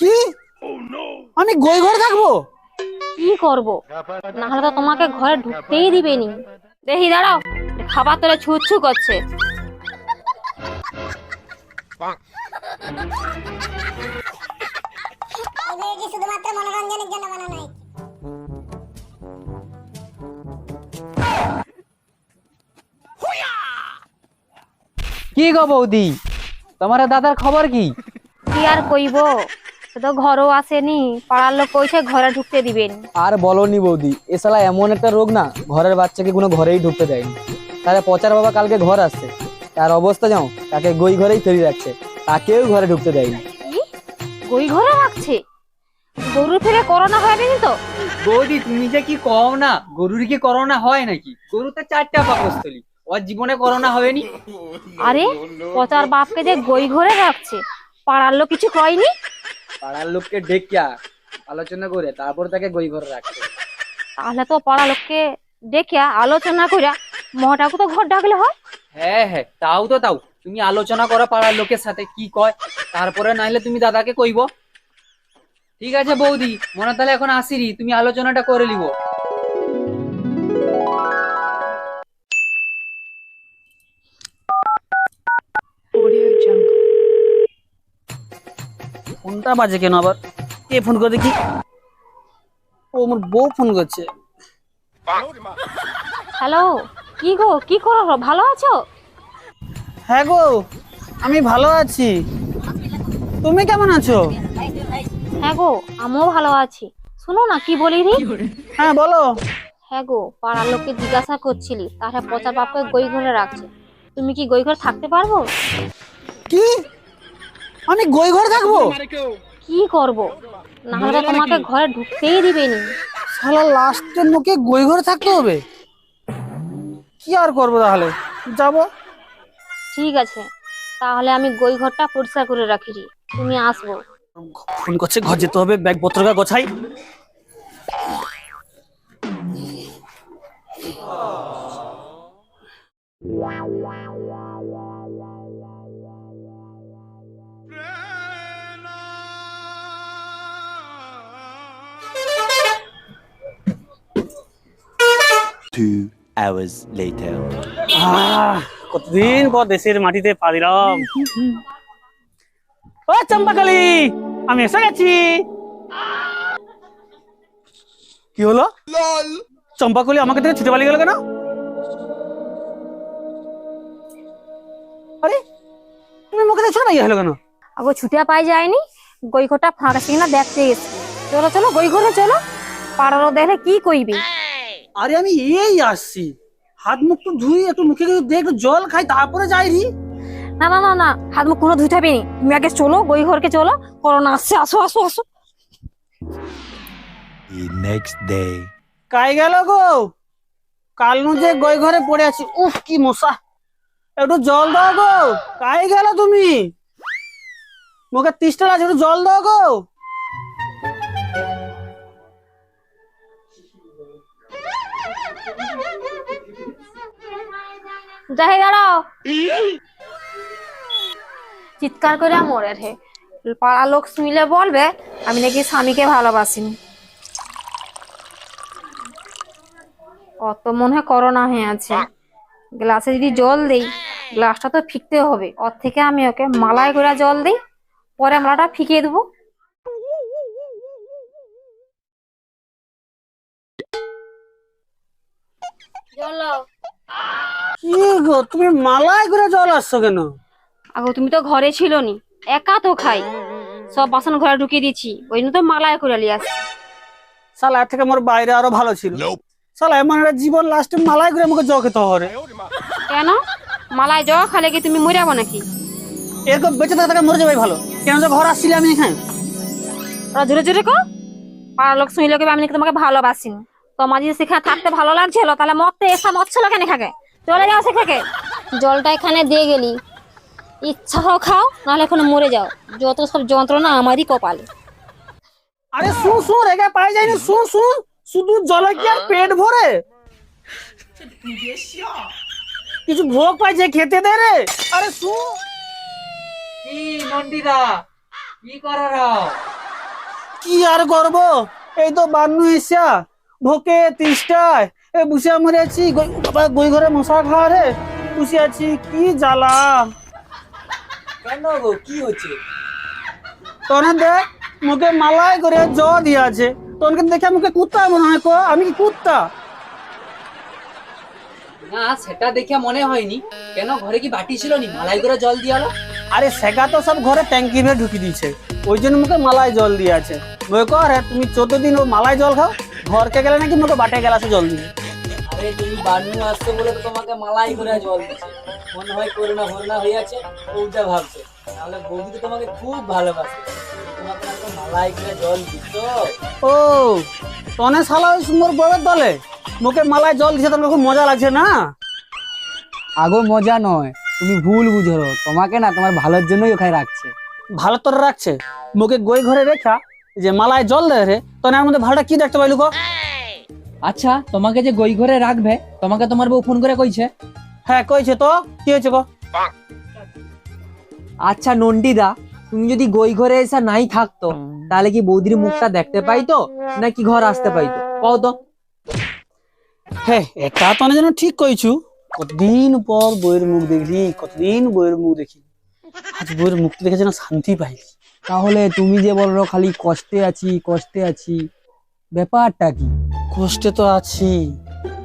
কি? আমি গই ঘরে থাকব? কি করব? না হলে তো তোমাকে ঘরে ঢুকতেই দিবেনি দেখি দাঁড়াও। খাবার তোরে ছু ছু করছে শুধুমাত্র মনোরঞ্জনের জন্য বানানো হয়েছে। কি গো বৌদি? তোমার দাদার খবর কি? কি আর কইব? তো ঘরও আসেনি পাড়ার লোক কইছে ঘরে ঢুকতে দিবেন। আর বলনি বৌদি এ শালা এমন একটা রোগ না ঘরের বাচ্চাকে কোনো ঘরেই ঢুকতে দেয়নি। তাহলে পচার বাবা কালকে ঘর আসছে তার অবস্থা যাও তাকে গই ঘরেই ফেরি রাখছে তাকেও ঘরে ঢুকতে দেয়নি। গই ঘরে রাখছে? গরুর থেকে করোনা হয়নি তো? বৌদি তুমি যে কি কও না গরুর কি করোনা হয় নাকি? গরু তো চারটা পাকস্থলী ওর জীবনে করোনা হয়নি। আরে পচার বাপকে যে গই ঘরে রাখছে পাড়ার লোক কিছু কয়নি? পাড়ার লোককে ডেকিয়া আলোচনা করে তারপর তাকে গই ঘরে রাখছে তাহলে তো পাড়ার লোককে ডেকিয়া আলোচনা করিয়া মহাটাকে তো ঘর ডাকলে হয়। হ্যাঁ হ্যাঁ তাও তো তাও। তুমি আলোচনা করো পাড়ার লোকের সাথে কি কয় তারপরে নাইলে তুমি দাদাকে কইব। ঠিক আছে বৌদি মনে তাহলে এখন আসিরি তুমি আলোচনাটা করে লিব ফোনটা বাজে কেন আবার? কে ফোন করে দেখি? ও আমার বউ ফোন করছে। হ্যালো কি গো কি করো? ভালো আছো? হ্যাঁ গো আমি ভালো আছি। তুমি কেমন আছো? হ্যাঁ গো আমিও ভালো আছি। শোনো না কি বলি রে হ্যাঁ বলো। হ্যাঁ গো পাড়ার লোককে জিজ্ঞাসা করছিলি তাহলে পচা বাপকে গই ঘরে রাখছে। তুমি কি গই ঘরে থাকতে পারব? কি? আমি গই ঘরে থাকব? কি করব? না হলে তোমাকে ঘরে ঢুকতেই দিবে দিবেনি শালা লাস্টের মুখে গই ঘরে থাকতে হবে? কি আর করব তাহলে? যাব? ঠিক আছে তাহলে আমি গই ঘরটা পরিষ্কার করে রাখি। তুমি আসব। ফোন করছে ঘর যেতে হবে ব্যাগ পত্রকা গোছাই। Two hours later. কতদিন পর দেশের মাটিতে পা দিলাম। ও চম্পাকালী আমি এসে গেছি। কি হলো? চম্পাকলি আমাকে থেকে ছুটে পালিয়ে গেল কেন? আরে তুমি মুখে দেখছ না? ইয়ে হলো কেন? আগো ছুটিয়া পাই যায়নি গই ঘরটা ফাঁকা ছিল না দেখতে গেছি। চলো চলো গই ঘরে চলো। পাড়ারও দেখলে কি কইবি? আরে আমি এই আসছি। হাত মুখ তো ধুই একটু মুখে দিয়ে একটু জল খাই তারপরে যাই রি। না না না না হাত মুখ কোনো ধুইতে হবে নি তুমি আগে চলো গই ঘরকে চলো করোনা আসছে আসো আসো আসো। Next day. কাই গেল গো? কাল নু যে গই ঘরে পড়ে আছি উফ কি মশা। একটু জল দাও গো। কাই গেল তুমি? মুখে তিষ্টা আছে একটু জল দাও গো। যাই দাঁড়াও। চিৎকার করে মরে রে। পাড়া লোক শুনলে বলবে, আমি নাকি স্বামীকে ভালোবাসিনি। অত মনে হয় করোনা হয়ে আছে। গ্লাসে যদি জল দেই, গ্লাসটা তো ফিকতে হবে। ওর থেকে আমি ওকে মালায় করে জল দিই, পরে মালাটা ফিকিয়ে দেবো। কি গো তুমি মালায় করে জল আসছো কেন? আগো তুমি তো ঘরে ছিল নি একা তো খাই। সব বাসন ঘরে ঢুকিয়ে দিচ্ছি ওই জন্য তো মালায় করে লিয়ে আসি সালা এর থেকে আমার বাইরে আরও ভালো ছিল। সালা এমন একটা জীবন লাস্টে মালায় করে আমাকে জল খেতে হবে কেন? মালায় জল খালে কি তুমি মরে যাব নাকি? এরকম বেঁচে থাকা থেকে মরে যাবে ভালো। কেন যে ঘর আসছিলি আমি এখানে? ওরা জোরে জোরে কো। পাড়ার লোক শুনলে আমি নাকি তোমাকে ভালোবাসিনি। তোমার যদি সেখানে থাকতে ভালো লাগছিল তাহলে মরতে এসা মরছিল কেন খাকে চলে যাও সেখানে জলটা এখানে দিয়ে গেলি। ইচ্ছা হোক খাও নাহলে এখন মরে যাও। যত সব যন্ত্রণা আমারই কপালে। আরে শুন শুন রেগে পাই যায়নি। শুন শুন শুধু জলে কি আর পেট ভরে? কিছু ভোগ পাই পাইছে খেতে দে রে। আরে শুন। কি নন্দিদা কি করার কি আর করব? এই তো বান্নু এসা ভোকে তিষ্টায় এ বসে মরে আছি গই- বাবা গই ঘরে মশা খাওয়া রে বসে আছি কি জ্বালা? কেন গো কি হচ্ছে? তনে দেখ মুখে মালাই করে জ দিয়ে আছে। তনকে দেখে মুখে কুত্তা মনে হয় কো আমি কি কুত্তা? না সেটা দেখে মনে হয়নি। কেন ঘরে কি বাটি ছিল নি? মালাই করে জল দিয়ালো আরে সেগা তো সব ঘরে ট্যাঙ্কি ভে ঢুকি দিয়েছে। ওই জন্য মুখে মালাই জল দিয়ে আছে। বই কর হ্যাঁ তুমি চোদ্দ দিন ও মালাই জল খাও ঘরকে গেলে নাকি মুখে বাটে গেলাসে জল দিবে আরে তুমি বানু আসছে বলে তো তোমাকে মালাই করে জল দিচ্ছে। মনে হয় করোনা ভরনা হয়ে আছে ওটা ভাবছে। তাহলে বৌদি তো তোমাকে খুব ভালোবাসে। তোমাকে না মালাই করে জল দিত ও তনে শালা ওই সুন্দর বউয়ের দলে? মুখে মালাই জল দিছে তোমার খুব মজা লাগছে না? আগো মজা নয় তুমি ভুল বুঝো। তোমাকে না তোমার ভালোর জন্যই ওখানে রাখছে। ভালো তোর রাখছে? মুখে গই ঘরে রেখা যে মালায় জল দেয় রে তনে এর মধ্যে ভালোটা কি দেখতে পাইলু গো আচ্ছা তোমাকে যে গই ঘরে রাখবে তোমাকে তোমার বউ ফোন করে কইছে? হ্যাঁ কইছে তো। কি হয়েছে গো? আচ্ছা নন্ডিদা তুমি যদি গই ঘরে এসে নাই থাকতো তাহলে কি বৌদির মুখটা দেখতে পাইতো নাকি ঘর আসতে পাইতো? কও তো। হ্যাঁ এটা তো যেন ঠিক কইছু। কতদিন পর বইয়ের মুখ দেখলি কতদিন বইয়ের মুখ দেখি আজ বইয়ের মুখ দেখে যেন শান্তি পাইলি। তাহলে তুমি যে বলল খালি কষ্টে আছি কষ্টে আছি ব্যাপারটা কি? কষ্টে তো আছি।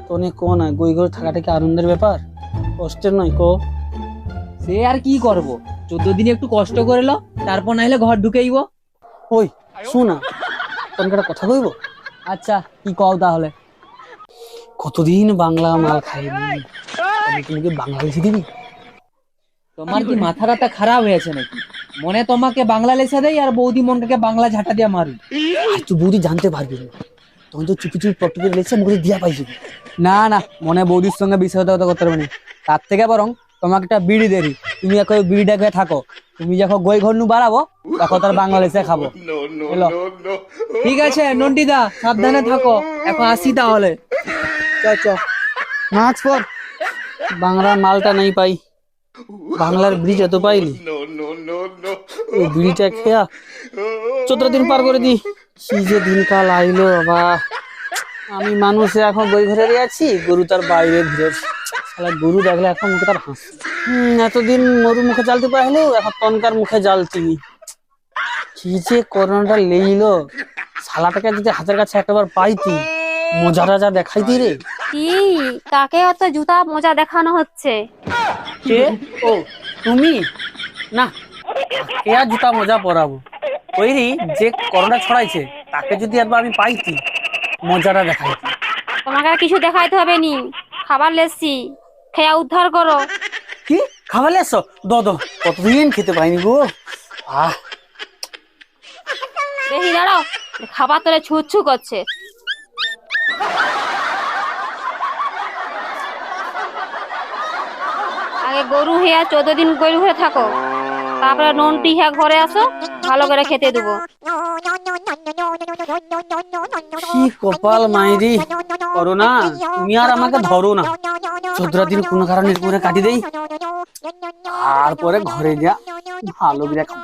তনে কো না গই ঘরে থাকাটা কি আনন্দের ব্যাপার? কষ্টের নয় কো। সে আর কি করব? চোদ্দ দিন একটু কষ্ট করে লো তারপর নাইলে ঘর ঢুকেইব ওই শোনা তনকে একটা কথা কইব? আচ্ছা কি কও তাহলে? কতদিন বাংলা মাল খাইনি আমি তুমি কি বাংলা লিখে দিবি তোমার কি মাথা রাতা খারাপ হয়েছে নাকি? মনে তোমাকে বাংলা লেসা দেয় আর বৌদি মনটাকে বাংলা ঝাঁটা দিয়া মারু তুই বৌদি জানতে পারবি না। তখন তো চুপি চুপি পটকে লেখছে মুখে দিয়া পাইছি। না না, মনে বৌদির সঙ্গে বিশ্বাসঘাতকতা করতে পারবে তার থেকে বরং তোমাকে একটা বিড়ি দেরি। তুমি এখন বিড়িটা খেয়ে থাকো। তুমি যখন গই ঘর নু বাড়াবো, তখন তার বাংলাদেশে খাব। ঠিক আছে নন্টিদা সাবধানে থাকো। এখন আসি তাহলে। নাচ পর। বাংলা মালটা নাই পাই। বাংলার ব্রিজ এত ওই বিড়িটা খেয়া চোদ্দ দিন পার করে দি কি যে দিনকাল আইলো বাবা। আমি মানুষে এখন বই ঘরে আছি গরু তার বাইরে ঘুরে শালা গরু দেখলে এখন মুখে তার হাসি। এতদিন মরু মুখে জ্বালতে পারলেও এখন তনকার মুখে জ্বালতি কি যে করোনাটা লেইলো। শালাটাকে যদি হাতের কাছে একবার পাইতি মজাটা যা দেখাইতি রে। কি? কাকে অত জুতা মোজা দেখানো হচ্ছে? কে? ও তুমি? না কে আর জুতা মজা পরাবো? ওইরি যে করোনা ছড়াইছে তাকে যদি একবার আমি পাইতি মজাটা দেখাইতি। তোমাকে আর কিছু দেখাইতে হবে নি। খাবার লেসছি। খেয়া উদ্ধার করো। কি? খাওয়ালে এসো দ দ। কতদিন খেতে পাইনি গো। আহ। দেখি দাঁড়াও। খাবার তোরে ছু ছু করছে। আগে গরু হেয়া চোদ্দ দিন গরু হয়ে থাকো। তারপরে ননটি হ্যাঁ ঘরে আসো। ভালো করে খেতে দেবো। কি কপাল মাইরি। করোনা, তুমি আর আমাকে ধরো না। চোদ্দ দিন কোনো কারণে করে কাটি দেই। তারপরে ঘরে যা, ভালো করে খাব।